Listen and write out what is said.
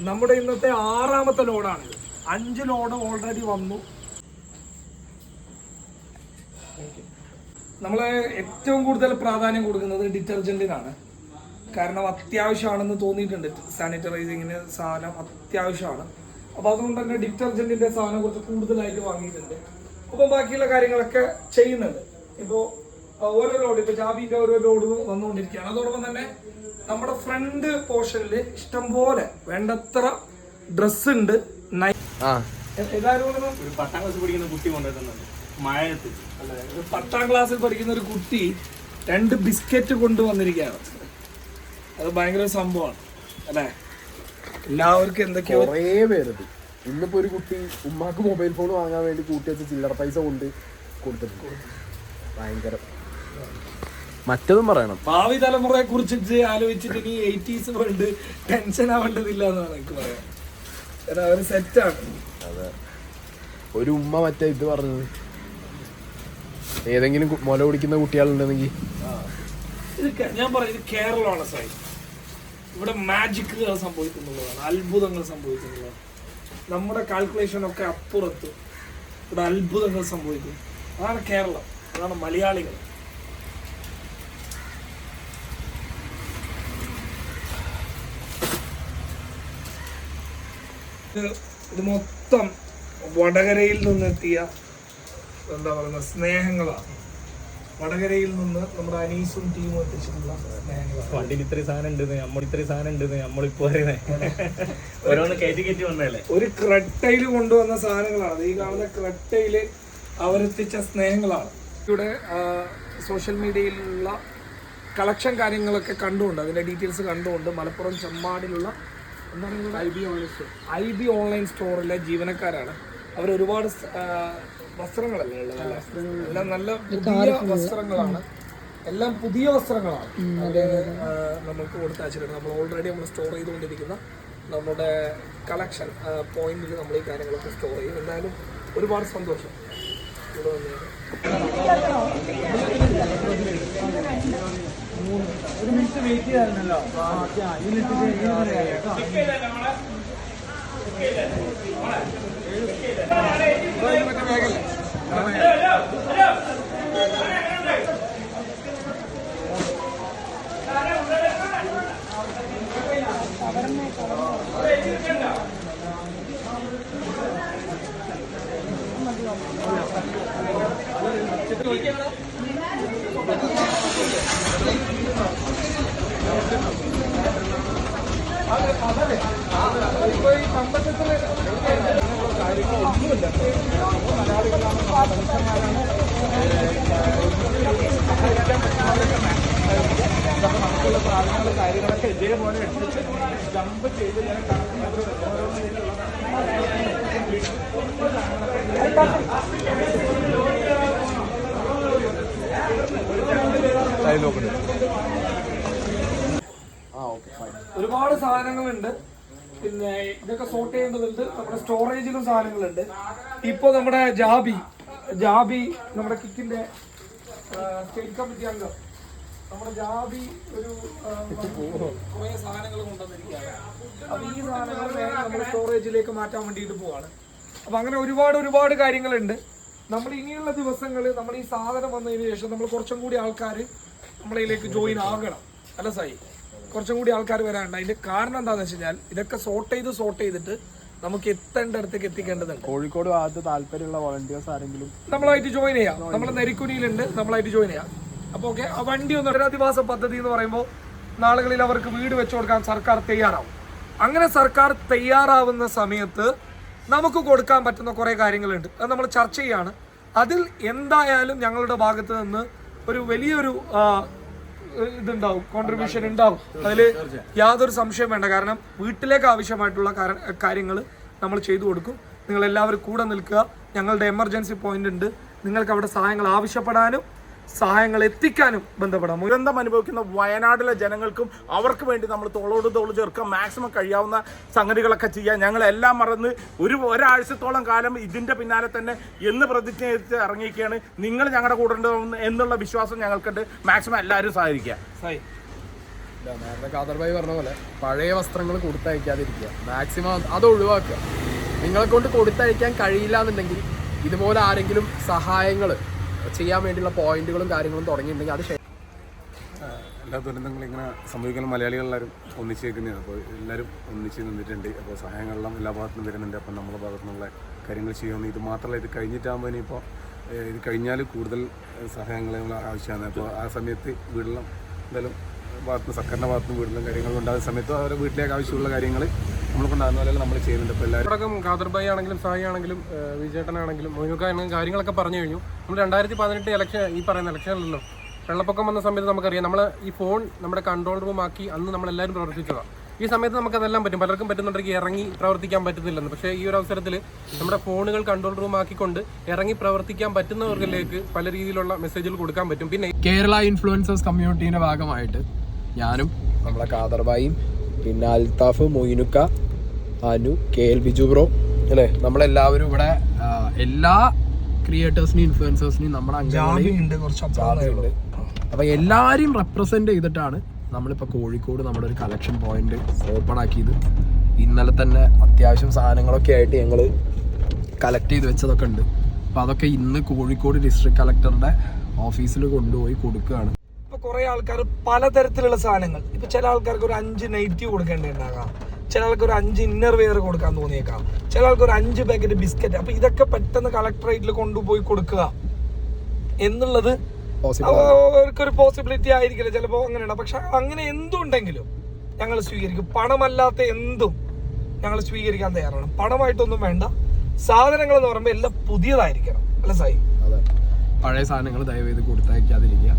നമ്മുടെ ഇന്നത്തെ ആറാമത്തെ ലോഡാണ് അഞ്ച് ലോഡ് ഓൾറെഡി വന്നു. നമ്മൾ ഏറ്റവും കൂടുതൽ പ്രാധാന്യം കൊടുക്കുന്നത് ഡിറ്റർജന്റിനാണ് കാരണം അത്യാവശ്യമാണെന്ന് തോന്നിയിട്ടുണ്ട്. സാനിറ്റൈസിങ്ങിന് സാധനം അത്യാവശ്യമാണ്. അപ്പോൾ അതുകൊണ്ട് തന്നെ ഡിറ്റർജന്റിന്റെ സാധനം കുറച്ച് കൂടുതലായിട്ട് വാങ്ങിയിട്ടുണ്ട്. അപ്പം ബാക്കിയുള്ള കാര്യങ്ങളൊക്കെ ചെയ്യുന്നുണ്ട്. ഇപ്പോൾ ഓരോ ലോഡ് ഇപ്പൊ ജാബിന്റെ ഓരോ ലോഡ് വന്നുകൊണ്ടിരിക്കുകയാണ്. അതോടൊപ്പം തന്നെ നമ്മുടെ ഫ്രണ്ട് പോർഷനിൽ ഇഷ്ടംപോലെ വേണ്ടത്ര ഡ്രസ് ഉണ്ട്. പത്താം ക്ലാസ് പഠിക്കുന്ന കുട്ടി കൊണ്ടുവരുന്നുണ്ട്. മഴയത്ത് അല്ലേ, ഒരു പത്താം ക്ലാസ്സിൽ പഠിക്കുന്ന ഒരു കുട്ടി രണ്ട് ബിസ്ക്കറ്റ് കൊണ്ടുവന്നിരിക്കുകയാണ്. അത് ഭയങ്കര സംഭവമാണ്. അല്ലേ? എല്ലാവർക്കും എന്തൊക്കെയോ കൊറേ ഇന്നിപ്പോ ഒരു കുട്ടി ഉമ്മാക്ക് മൊബൈൽ ഫോൺ വാങ്ങാൻ വേണ്ടി കൂട്ടി വെച്ച് ചില്ലറ പൈസ കൊണ്ട് കൊടുത്തിട്ടുണ്ട്. ഭയങ്കര. മറ്റതും പറയണം. ഭാവി തലമുറയെ കുറിച്ച് ആലോചിച്ചിട്ട് ഇനി എയ്റ്റീസ് വേണ്ട ടെൻഷൻ ആവേണ്ടതില്ല എന്നാണ് എനിക്ക് പറയാം അവർ അവർ സെറ്റാണ് അതെ. ഒരു ഉമ്മ മറ്റേ ഇത് പറഞ്ഞത്. ഏതെങ്കിലും മുല കുടിക്കുന്ന കുട്ടികളുണ്ടെന്നെങ്കിൽ ഇത് ഞാൻ പറയുന്നത് കേരളമാണ് സൈ ഇവിടെ മാജിക്കുകൾ സംഭവിക്കുന്നുള്ളതാണ്. അത്ഭുതങ്ങൾ സംഭവിക്കുന്നുള്ളതാണ്. നമ്മുടെ കാൽക്കുലേഷൻ ഒക്കെ അപ്പുറത്ത്. ഇവിടെ അത്ഭുതങ്ങൾ സംഭവിക്കും. അതാണ് കേരളം. അതാണ് മലയാളികൾ. ഇത് ഇത് മൊത്തം വടകരയിൽ നിന്നെത്തിയ എന്താ പറയുക സ്നേഹങ്ങളാണ്. വടകരയിൽ നിന്ന് നമ്മുടെ അനീസും ടീമും എത്തിച്ചിട്ടുള്ള സ്നേഹങ്ങളാണ്. വണ്ടിയിൽ ഇത്രയും സാധനം ഉണ്ട് നമ്മൾ ഇത്രയും സാധനം നമ്മളിപ്പോ ഓരോന്ന് കയറ്റി കയറ്റി വന്നതല്ലേ? ഒരു ക്രെട്ടയിൽ കൊണ്ടുവന്ന സാധനങ്ങളാണ്. ഈ കാണുന്ന ക്രെട്ടയിൽ അവരെത്തിച്ച സ്നേഹങ്ങളാണ്. ഇവിടെ സോഷ്യൽ മീഡിയയിലുള്ള കളക്ഷൻ കാര്യങ്ങളൊക്കെ കണ്ടുകൊണ്ട് അതിന്റെ ഡീറ്റെയിൽസ് കണ്ടുകൊണ്ട് Malappuram ചെമ്മാടിലുള്ള I B online store. I B online സ്റ്റോറിലെ ജീവനക്കാരാണ്. അവർ ഒരുപാട് വസ്ത്രങ്ങളല്ലേ ഉള്ളത്? എല്ലാം നല്ല പുതിയ വസ്ത്രങ്ങളാണ്. എല്ലാം പുതിയ വസ്ത്രങ്ങളാണ്. അത് നമുക്ക് കൊടുത്തയച്ചിട്ടുണ്ട് നമ്മൾ ഓൾറെഡി നമ്മൾ സ്റ്റോർ ചെയ്തുകൊണ്ടിരിക്കുന്ന നമ്മുടെ കളക്ഷൻ പോയിന്റിൽ നമ്മൾ ഈ കാര്യങ്ങളൊക്കെ സ്റ്റോർ ചെയ്യും. എന്തായാലും ഒരുപാട് സന്തോഷം. ഇവിടെ വന്നതിന്. ഒരു മിനിറ്റ് വെയിറ്റ് ചെയ്യാറുണ്ടല്ലോ ഇപ്പൊ ഈ കമ്പറ്റത്തിൽ കാര്യങ്ങളൊക്കെ ഇതേപോലെ എടുത്തിട്ട് ജമ്പ് ചെയ്ത് ഞാൻ ആ ഓക്കെ ഒരുപാട് സാധനങ്ങളുണ്ട്. പിന്നെ ഇതൊക്കെ സോർട്ട് ചെയ്യേണ്ടതുണ്ട് നമ്മുടെ സ്റ്റോറേജിലും സാധനങ്ങളുണ്ട്. ഇപ്പൊ നമ്മുടെ ജാബി ജാബി നമ്മുടെ കിക്കിന്റെ സ്റ്റേറ്റ് കമ്മിറ്റി അംഗം. നമ്മുടെ ജാതി ഒരു കുറെ സാധനങ്ങൾ കൊണ്ടുവന്നിരിക്കുകയാണ്. അപ്പൊ ഈ സാധനങ്ങൾ നമ്മുടെ സ്റ്റോറേജിലേക്ക് മാറ്റാൻ വേണ്ടിയിട്ട് പോവാണ്. അപ്പൊ അങ്ങനെ ഒരുപാട് ഒരുപാട് കാര്യങ്ങളുണ്ട്. നമ്മൾ ഇനിയുള്ള ദിവസങ്ങളിൽ നമ്മൾ ഈ സാധനം വന്നതിന് ശേഷം നമ്മൾ കുറച്ചും കൂടി ആൾക്കാർ നമ്മളിലേക്ക് ജോയിൻ ആകണം. അല്ല സായി? കുറച്ചും കൂടി ആൾക്കാർ വരാനുണ്ട്. അതിന്റെ കാരണം എന്താണെന്ന് വെച്ച് കഴിഞ്ഞാൽ ഇതൊക്കെ സോർട്ട് ചെയ്ത് സോർട്ട് ചെയ്തിട്ട് നമുക്ക് എത്തേണ്ട അടുത്തേക്ക് എത്തിക്കേണ്ടതുണ്ട്. കോഴിക്കോട് ഭാഗത്ത് താല്പര്യമുള്ള വോളണ്ടിയേഴ്സ് ആരെങ്കിലും? നമ്മളായിട്ട് ജോയിൻ ചെയ്യാം. നമ്മൾ നെരിക്കുനിയിലുണ്ട്. നമ്മളായിട്ട് ജോയിൻ ചെയ്യാം. അപ്പോൾ ഓക്കെ വണ്ടി ഒന്ന് പുനരധിവാസ പദ്ധതി എന്ന് പറയുമ്പോൾ നാളുകളിൽ അവർക്ക് വീട് വെച്ചു കൊടുക്കാൻ സർക്കാർ തയ്യാറാവും. അങ്ങനെ സർക്കാർ തയ്യാറാവുന്ന സമയത്ത് നമുക്ക് കൊടുക്കാൻ പറ്റുന്ന കുറേ കാര്യങ്ങളുണ്ട്. അത് നമ്മൾ ചർച്ച ചെയ്യാണ്. അതിൽ എന്തായാലും ഞങ്ങളുടെ ഭാഗത്ത് നിന്ന് ഒരു വലിയൊരു ഇതുണ്ടാവും കോൺട്രിബ്യൂഷൻ ഉണ്ടാവും. അതിൽ യാതൊരു സംശയം വേണ്ട. കാരണം വീട്ടിലേക്ക് ആവശ്യമായിട്ടുള്ള കാര്യങ്ങൾ നമ്മൾ ചെയ്തു കൊടുക്കും. നിങ്ങൾ എല്ലാവരും കൂടെ നിൽക്കുക. ഞങ്ങളുടെ എമർജൻസി പോയിന്റ് ഉണ്ട്. നിങ്ങൾക്ക് അവിടെ സഹായങ്ങൾ ആവശ്യപ്പെടാനും സഹായങ്ങൾ എത്തിക്കാനും ബന്ധപ്പെടാം. ദുരന്തം അനുഭവിക്കുന്ന വയനാട്ടിലെ ജനങ്ങൾക്കും അവർക്ക് വേണ്ടി നമ്മൾ തോളോട് തോൾ ചേർക്കാൻ മാക്സിമം കഴിയാവുന്ന സംഗതികളൊക്കെ ചെയ്യാൻ ഞങ്ങളെല്ലാം മറന്ന് ഒരു ഒരാഴ്ചത്തോളം കാലം ഇതിന്റെ പിന്നാലെ തന്നെ എന്ന് പ്രതിജ്ഞ എടുത്ത് ഇറങ്ങിയിരിക്കുകയാണ്. നിങ്ങൾ ഞങ്ങളുടെ കൂടെ ഉണ്ടാവുന്ന എന്നുള്ള വിശ്വാസം ഞങ്ങൾക്കുണ്ട്. മാക്സിമം എല്ലാവരും സഹായിക്കുക സായി നേരത്തെ കാദർബായി പറഞ്ഞ പോലെ പഴയ വസ്ത്രങ്ങൾ കൊടുത്തയക്കാതിരിക്കുക. മാക്സിമം അത് ഒഴിവാക്കുക. നിങ്ങളെ കൊണ്ട് കൊടുത്തയക്കാൻ കഴിയില്ല എന്നുണ്ടെങ്കിൽ ഇതുപോലെ ആരെങ്കിലും സഹായങ്ങൾ ചെയ്യാൻ വേണ്ടിയുള്ള പോയിന്റുകളും കാര്യങ്ങളും തുടങ്ങിയിട്ടുണ്ടെങ്കിൽ അത് എല്ലാ ദുരന്തങ്ങളും ഇങ്ങനെ സംഭവിക്കുന്ന മലയാളികളെല്ലാവരും ഒന്നിച്ചേക്കുന്നതാണ് അപ്പോൾ എല്ലാവരും ഒന്നിച്ച് നിന്നിട്ടുണ്ട്. അപ്പോൾ സഹായങ്ങളെല്ലാം എല്ലാ ഭാഗത്തും വരുന്നുണ്ട്. അപ്പം നമ്മുടെ ഭാഗത്തു നിന്നുള്ള കാര്യങ്ങൾ ചെയ്യുന്നു ഇത് മാത്രമല്ല ഇത് കഴിഞ്ഞിട്ടാകുമ്പോൾ ഇനിയിപ്പോൾ ഇത് കഴിഞ്ഞാൽ കൂടുതൽ സഹായങ്ങൾ ആവശ്യമാണ്. അപ്പോൾ ആ സമയത്ത് വീടെല്ലാം എന്തായാലും ഭാഗത്തുനിന്ന് സർക്കാരിന്റെ ഭാഗത്തുനിന്ന് വീട്ടിലും കാര്യങ്ങളും ഉണ്ടാകുന്ന സമയത്ത് അവരുടെ വീട്ടിലേക്ക് ആവശ്യമുള്ള കാര്യങ്ങൾ കൊണ്ടാകുന്ന പോലെ നമ്മൾ ചെയ്യുന്നുണ്ട്. ഇപ്പോൾ എല്ലാവരും അടക്കം ഖാദർബായി ആണെങ്കിലും സായി ആണെങ്കിലും വിജയേട്ടനാണെങ്കിലും മൊയ്നുക്കാണെങ്കിലും കാര്യങ്ങളൊക്കെ പറഞ്ഞു കഴിഞ്ഞു. നമ്മൾ രണ്ടായിരത്തി പതിനെട്ട് ഇലക്ഷൻ ഈ പറയുന്ന ഇലക്ഷനിലല്ലോ വെള്ളപ്പൊക്കം വന്ന സമയത്ത് നമുക്കറിയാം. നമ്മൾ ഈ ഫോൺ നമ്മുടെ കൺട്രോൾ റൂം ആക്കി അന്ന് നമ്മളെല്ലാവരും പ്രവർത്തിച്ചതാണ് ഈ സമയത്ത് നമുക്കതെല്ലാം പറ്റും. പലർക്കും പറ്റുന്നുണ്ടെങ്കിൽ ഇറങ്ങി പ്രവർത്തിക്കാൻ പറ്റുന്നില്ലെന്ന് പക്ഷേ ഈ ഒരു അവസരത്തിൽ നമ്മുടെ ഫോണുകൾ കൺട്രോൾ റൂം ആക്കിക്കൊണ്ട് ഇറങ്ങി പ്രവർത്തിക്കാൻ പറ്റുന്നവർക്കിലേക്ക് പല രീതിയിലുള്ള മെസ്സേജുകൾ കൊടുക്കാൻ പറ്റും. പിന്നെ കേരള ഇൻഫ്ലുവൻസേഴ്സ് കമ്മ്യൂണിറ്റീന്റെ ഭാഗമായിട്ട് ഞാനും നമ്മളെ കാദർബായും പിന്നെ Althaf മൊയിനുക്ക Anu K L Biju bro. അല്ലേ? നമ്മളെല്ലാവരും ഇവിടെ എല്ലാ ക്രിയേറ്റേഴ്സിനെയും ഇൻഫ്ലുവൻസേഴ്സിനെയും നമ്മുടെ ജാതിയുണ്ട് അപ്പൊ എല്ലാരെയും റെപ്രസെന്റ് ചെയ്തിട്ടാണ് നമ്മളിപ്പോ കോഴിക്കോട് നമ്മുടെ ഒരു കളക്ഷൻ പോയിന്റ് ഓപ്പൺ ആക്കിയത്. ഇന്നലെ തന്നെ അത്യാവശ്യം സാധനങ്ങളൊക്കെ ആയിട്ട് ഞങ്ങൾ കളക്ട് ചെയ്ത് വെച്ചതൊക്കെ ഉണ്ട്. അപ്പൊ അതൊക്കെ ഇന്ന് കോഴിക്കോട് ഡിസ്ട്രിക്ട് കളക്ടറുടെ ഓഫീസിൽ കൊണ്ടുപോയി കൊടുക്കുകയാണ്. ഇപ്പൊ കുറെ ആൾക്കാർ പലതരത്തിലുള്ള സാധനങ്ങൾ. ഇപ്പൊ ചില ആൾക്കാർക്ക് ഒരു അഞ്ച് നൈറ്റി കൊടുക്കേണ്ടിണ്ടാകാം ചില ആൾക്ക് ഒരു അഞ്ച് ഇന്നർ വെയർ കൊടുക്കാൻ തോന്നിയേക്കാം. ചില ആൾക്ക് ഒരു അഞ്ച് പാക്കറ്റ് ബിസ്ക്കറ്റ് അപ്പൊ ഇതൊക്കെ പെട്ടെന്ന് കളക്ടറേറ്റിൽ കൊണ്ടുപോയി കൊടുക്കുക എന്നുള്ളത് അവർക്കൊരു പോസിബിലിറ്റി ആയിരിക്കില്ല. ചിലപ്പോൾ അങ്ങനെയാണ്. പക്ഷെ അങ്ങനെ എന്തുണ്ടെങ്കിലും ഞങ്ങൾ സ്വീകരിക്കും. പണമല്ലാത്ത എന്തും ഞങ്ങൾ സ്വീകരിക്കാൻ തയ്യാറാണ്. പണമായിട്ടൊന്നും വേണ്ട. സാധനങ്ങൾ എന്ന് പറയുമ്പോൾ എല്ലാം പുതിയതായിരിക്കണം. അല്ല സായി? പഴയ സാധനങ്ങൾ ദയവേത് കൊടുത്തയക്കാതിരിക്കുക.